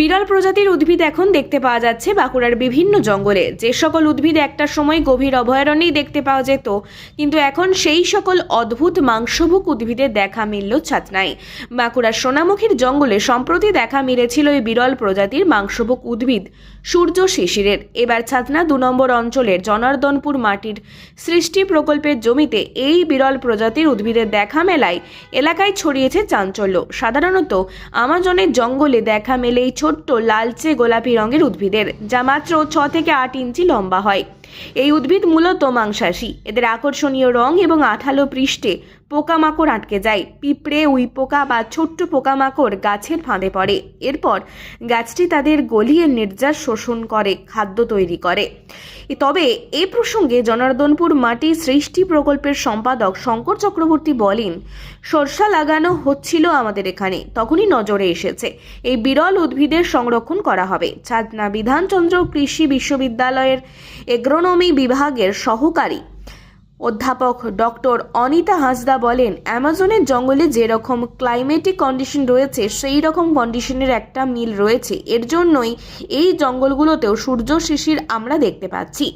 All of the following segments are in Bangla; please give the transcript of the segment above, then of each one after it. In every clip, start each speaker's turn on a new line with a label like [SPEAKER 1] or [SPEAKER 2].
[SPEAKER 1] বিরল প্রজাতির উদ্ভিদ এখন দেখতে পাওয়া যাচ্ছে বাঁকুড়ার বিভিন্ন জঙ্গলে। যে সকল উদ্ভিদ একটা সময় গভীর অভয়ারণ্যেই দেখতে পাওয়া যেত, কিন্তু এখন সেই সকল অদ্ভুত মাংসভুক উদ্ভিদের দেখা মিলল ছাতনায়। বাঁকুড়ার সোনামুখীর জঙ্গলে সম্প্রতি দেখা মিলেছিল এই বিরল প্রজাতির মাংসভুক উদ্ভিদ, সূর্য শিশিরের। এবার ছাতনা দু নম্বর অঞ্চলের জনার্দনপুর মাটির সৃষ্টি প্রকল্পের জমিতে এই বিরল প্রজাতির উদ্ভিদের দেখা মেলায় এলাকায় ছড়িয়েছে চাঞ্চল্য। সাধারণত আমাজনের জঙ্গলে দেখা মেলে এই ছোট্ট লালচে গোলাপি রঙের উদ্ভিদের যা মাত্র ছ থেকে আট ইঞ্চি লম্বা হয়। এই উদ্ভিদ মূলত মাংসাশী। এদের আকর্ষণীয় রং এবং আঠালো পৃষ্ঠে পোকামাকড় আটকে যায়। পিঁপড়ে উই পোকা বা ছোট্ট পোকামাকড় গাছের ফাঁদে পড়ে। এরপর গাছটি তাদের গলিয়ে নির্যাস শোষণ করে, খাদ্য তৈরি করে। তবে এ প্রসঙ্গে জনার্দনপুর মাটি সৃষ্টি প্রকল্পের সম্পাদক শঙ্কর চক্রবর্তী বলেন, সরষা লাগানো হচ্ছিল আমাদের এখানে, তখনই নজরে এসেছে। এই বিরল উদ্ভিদের সংরক্ষণ করা হবে। ছাদনা বিধানচন্দ্র কৃষি বিশ্ববিদ্যালয়ের এগ্রোনমি বিভাগের সহকারী অধ্যাপক ডক্টর অনিতা হাসদা বলেন, অ্যামাজনের জঙ্গলে যেরকম ক্লাইমেটিক কন্ডিশন রয়েছে সেই রকম কন্ডিশনের একটা মিল রয়েছে। এর জন্যই এই জঙ্গলগুলোতেও সূর্য শিশির আমরা দেখতে পাচ্ছি।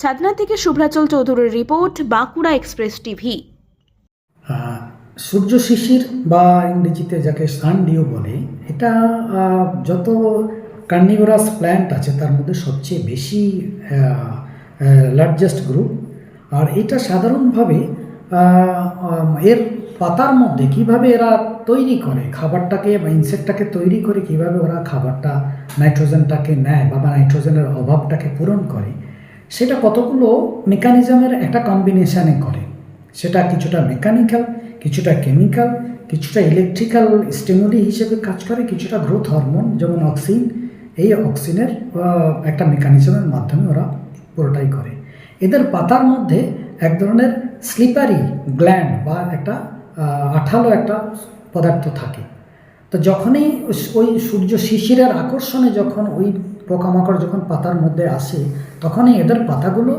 [SPEAKER 1] ছাদনা থেকে শুভ্রাচল চৌধুরীর রিপোর্ট, বাঁকুড়া এক্সপ্রেস টিভি।
[SPEAKER 2] সূর্য শিশির বা ইংরেজিতে যাকে সানডিও বলে, এটা যত কার্নিভোরাস প্ল্যান্ট আছে, তার মধ্যে সবচেয়ে বেশি লার্জেস্ট গ্রুপ আর এটা সাধারণভাবে এর পাতার মধ্যে কীভাবে এরা তৈরি করে, খাবারটাকে বা ইনসেক্টটাকে তৈরি করে কীভাবে ওরা খাবারটা নাইট্রোজেনটাকে নেয় বা নাইট্রোজেনের অভাবটাকে পূরণ করে, সেটা কতগুলো মেকানিজমের একটা কম্বিনেশানে করে। সেটা কিছুটা মেকানিক্যাল কিছুটা কেমিক্যাল কিছুটা ইলেকট্রিক্যাল স্টিমুলি হিসেবে কাজ করে, কিছুটা গ্রোথ হরমোন যেমন অক্সিন এই অক্সিনের একটা মেকানিজমের মাধ্যমে ওরা পুরোটাই করে। এদের পাতার মধ্যে এক ধরনের স্লিপারি গ্ল্যান্ড বা একটা আঠালো একটা পদার্থ থাকে। তো যখনই ওই সূর্য শিশিরের আকর্ষণে যখন ওই পোকামাকড় যখন পাতার মধ্যে আসে, তখনই এদের পাতাগুলো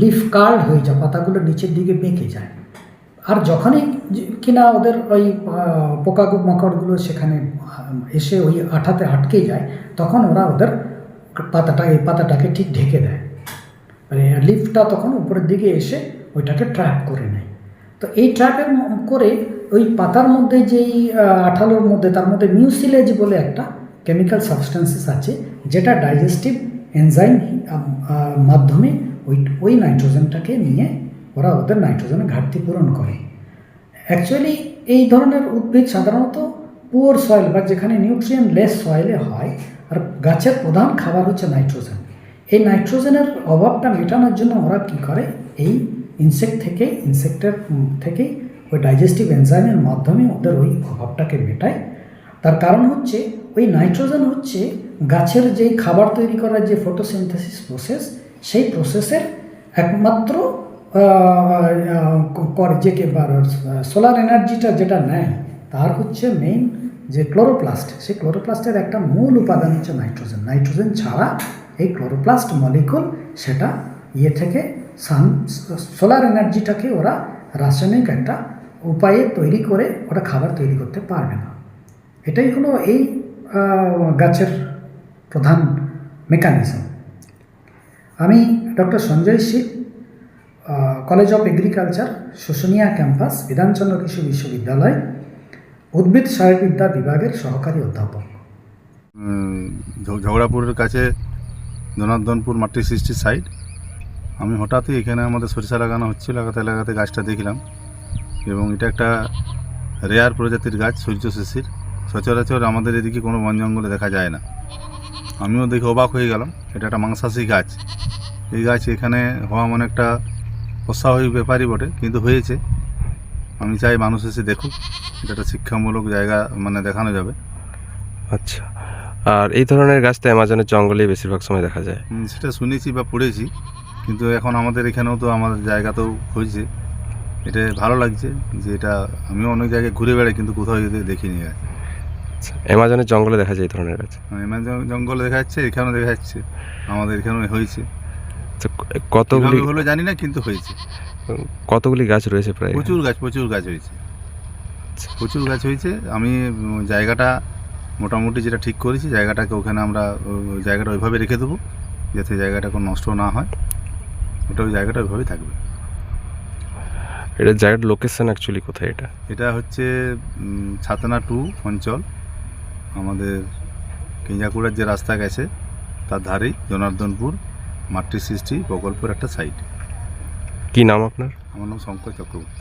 [SPEAKER 2] লিফ কার্ড হয়ে যায়, পাতাগুলো নিচের দিকে বেঁকে যায়। আর যখনই কিনা ওদের ওই পোকা মাকড়গুলো সেখানে এসে ওই আঠাতে আটকে যায়, তখন ওরা ওদের পাতাটা, এই পাতাটাকে ঠিক ঢেকে দেয়। মানে লিফটটা তখন উপরের দিকে এসে ওইটাকে ট্র্যাপ করে নেয়। তো এই ট্র্যাপের করে ওই পাতার মধ্যে যেই আঠালোর মধ্যে, তার মধ্যে মিউসিলেজ বলে একটা কেমিক্যাল সাবস্টেন্সেস আছে, যেটা ডাইজেস্টিভ এনজাইম মাধ্যমে ওই ওই নাইট্রোজেনটাকে নিয়ে ওরা ওদের নাইট্রোজেনের ঘাটতি পূরণ করে। অ্যাকচুয়ালি এই ধরনের উদ্ভিদ সাধারণত পুয়ার সয়েল বা যেখানে নিউট্রিয়েন্ট লেস সয়েলে হয়, আর গাছের প্রধান খাবার হচ্ছে নাইট্রোজেন এই নাইট্রোজেনের অভাবটা মেটানোর জন্য ওরা কী করে? এই ইনসেক্ট থেকে ইনসেক্টের থেকেই ওই ডাইজেস্টিভ এনজাইমের মাধ্যমে ওদের ওই অভাবটাকে মেটায়। তার কারণ হচ্ছে, ওই নাইট্রোজেন হচ্ছে গাছের যেই খাবার তৈরি করার যে ফটোসিনথেসিস প্রসেস সেই প্রসেসের একমাত্র করে যে সোলার এনার্জিটা যেটা নেয়, তার হচ্ছে মেইন যে ক্লোরোপ্লাস্ট সেই ক্লোরোপ্লাস্টের একটা মূল উপাদান হচ্ছে নাইট্রোজেন। নাইট্রোজেন ছাড়া এই ক্লোরোপ্লাস্ট মলিকুল সেটা ইয়ে থেকে সান সোলার এনার্জিটাকে ওরা রাসায়নিক একটা উপায়ে তৈরি করে ওরা খাবার তৈরি করতে পারবে না। এটাই হলো এই গাছের প্রধান মেকানিজম আমি doctor Sanjay Shil college of agriculture Susunia campus Bidhan Chandra Krishi Viswavidyalaya, উদ্ভিদ শারীরবিদ্যা বিভাগের সহকারী অধ্যাপক।
[SPEAKER 3] ঝগড়াপুরের কাছে জনার্দনপুর মাটি সৃষ্টির সাইড আমি হঠাৎই এখানে আমাদের সরিষা লাগানো হচ্ছিল, লাগাতে লাগাতে গাছটা দেখলাম। এবং এটা একটা রেয়ার প্রজাতির গাছ, সূর্য শিশির। সচরাচর আমাদের এদিকে কোনো বন জঙ্গলে দেখা যায় না। আমিও দেখে অবাক হয়ে গেলাম, এটা একটা মাংসাশী গাছ। এই গাছ এখানে হওয়া মানে একটা অস্বাভাবিক ব্যাপারই বটে, কিন্তু হয়েছে। আমি চাই মানুষ এসে দেখুক, এটা একটা শিক্ষামূলক জায়গা মানে দেখানো যাবে।
[SPEAKER 4] আচ্ছা। আর এই ধরনের গাছ তো অ্যামাজনের জঙ্গলেই বেশিরভাগ সময় দেখা যায়।
[SPEAKER 3] সেটা শুনেছি বা পড়েছি কিন্তু এখন আমাদের এখানেও তো আমাদের জায়গাতেও হয়েছে। এটা ভালো লাগছে যে এটা আমিও অনেক জায়গায় ঘুরে বেড়াই কিন্তু কোথাও এদের দেখিনি আর।
[SPEAKER 4] আচ্ছা অ্যামাজনের জঙ্গলে দেখা যায় এই ধরনের গাছ?
[SPEAKER 3] অ্যামাজন জঙ্গলে দেখা যাচ্ছে এখানেও দেখা যাচ্ছে আমাদের এখানেও হয়েছে।
[SPEAKER 4] তো কতগুলি
[SPEAKER 3] হলো জানি না কিন্তু হয়েছে।
[SPEAKER 4] কতগুলি গাছ রয়েছে প্রায়
[SPEAKER 3] প্রচুর গাছ প্রচুর গাছ হয়েছে।
[SPEAKER 4] আচ্ছা।
[SPEAKER 3] প্রচুর গাছ হয়েছে আমি জায়গাটা মোটামুটি যেটা ঠিক করেছি জায়গাটাকে ওখানে আমরা জায়গাটা ওইভাবে রেখে দেবো যাতে জায়গাটা কোনো নষ্ট না হয়। ওটা ওই জায়গাটা ওইভাবেই থাকবে।
[SPEAKER 4] এটা জায়গার লোকেশন অ্যাকচুয়ালি কোথায় এটা?
[SPEAKER 3] এটা হচ্ছে ছাতনা টু অঞ্চল। আমাদের কেঞ্জাকুড়ার যে রাস্তা গেছে তার ধারেই জনার্দনপুর মাতৃ সৃষ্টি প্রকল্পের একটা সাইট
[SPEAKER 4] কি নাম আপনার?
[SPEAKER 3] আমার নাম শঙ্কর চক্রবর্তী।